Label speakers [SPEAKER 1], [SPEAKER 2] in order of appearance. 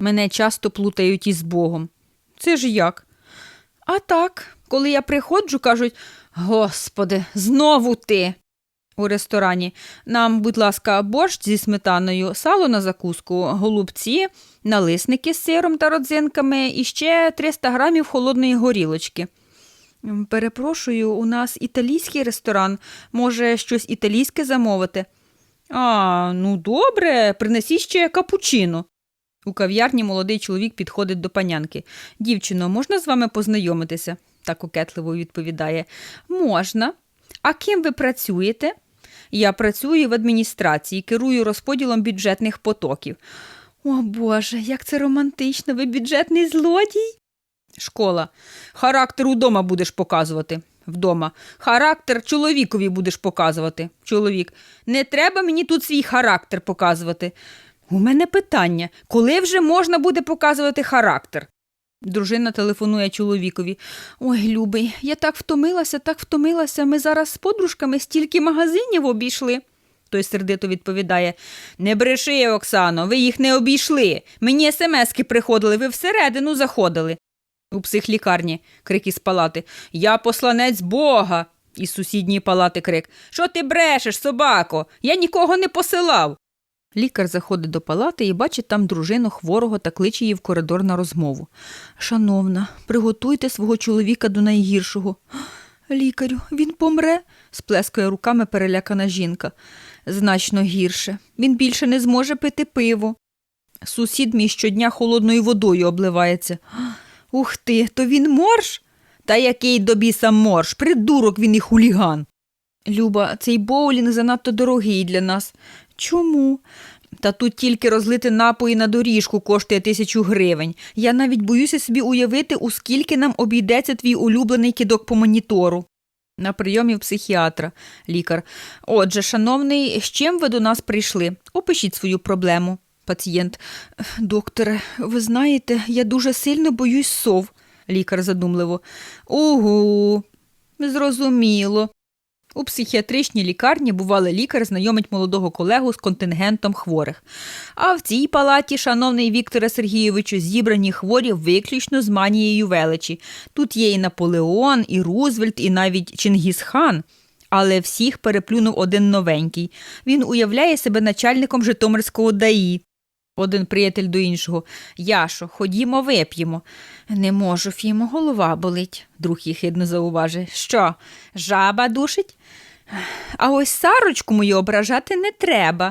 [SPEAKER 1] Мене часто плутають із Богом. Це ж як? А так, коли я приходжу, кажуть: Господи, знову ти. У ресторані нам, будь ласка, борщ зі сметаною, сало на закуску, голубці, налисники з сиром та родзинками і ще 300 грамів холодної горілочки. Перепрошую, у нас італійський ресторан. Може, щось італійське замовити? А, ну добре, принесіть ще капучино. У кав'ярні молодий чоловік підходить до панянки. Дівчино, можна з вами познайомитися? та кокетливо відповідає. Можна. А ким ви працюєте? Я працюю в адміністрації, керую розподілом бюджетних потоків. О Боже, як це романтично, ви бюджетний злодій? Школа. Характер удома будеш показувати. Вдома. Характер чоловікові будеш показувати. Чоловік. Не треба мені тут свій характер показувати. У мене питання: коли вже можна буде показувати характер? Дружина телефонує чоловікові. Ой, любий, я так втомилася, так втомилася. Ми зараз з подружками стільки магазинів обійшли. Той сердито відповідає: Не бреши, Оксано, ви їх не обійшли. Мені смски приходили, ви всередину заходили. У психлікарні крик із палати. Я посланець Бога. Із сусідньої палати крик. Що ти брешеш, собако? Я нікого не посилав. Лікар заходить до палати і бачить там дружину хворого та кличе її в коридор на розмову. Шановна, приготуйте свого чоловіка до найгіршого. Лікарю, він помре, сплескає руками перелякана жінка. Значно гірше. Він більше не зможе пити пиво. Сусід мій щодня холодною водою обливається. Ух ти, то він морж? Та який до біса морж, придурок він і хуліган. Люба, цей боулінг занадто дорогий для нас. Чому? Та тут тільки розлити напої на доріжку коштує тисячу гривень. Я навіть боюся собі уявити, у скільки нам обійдеться твій улюблений кидок по монітору. На прийомі в психіатра, лікар. Отже, шановний, з чим ви до нас прийшли? Опишіть свою проблему. Пацієнт. Докторе, ви знаєте, я дуже сильно боюсь сов. Лікар задумливо. Угу, зрозуміло. У психіатричній лікарні бувалий лікар знайомить молодого колегу з контингентом хворих. А в цій палаті, шановний Вікторе Сергійовичу, зібрані хворі виключно з манією величі. Тут є і Наполеон, і Рузвельт, і навіть Чингісхан. Але всіх переплюнув один новенький. Він уявляє себе начальником Житомирського ДАІ. Один приятель до іншого. Яшо, ходімо, вип'ємо. Не можу, Фімо, голова болить, друг їхидно зауважив. Що, жаба душить? А ось Сарочку мою ображати не треба.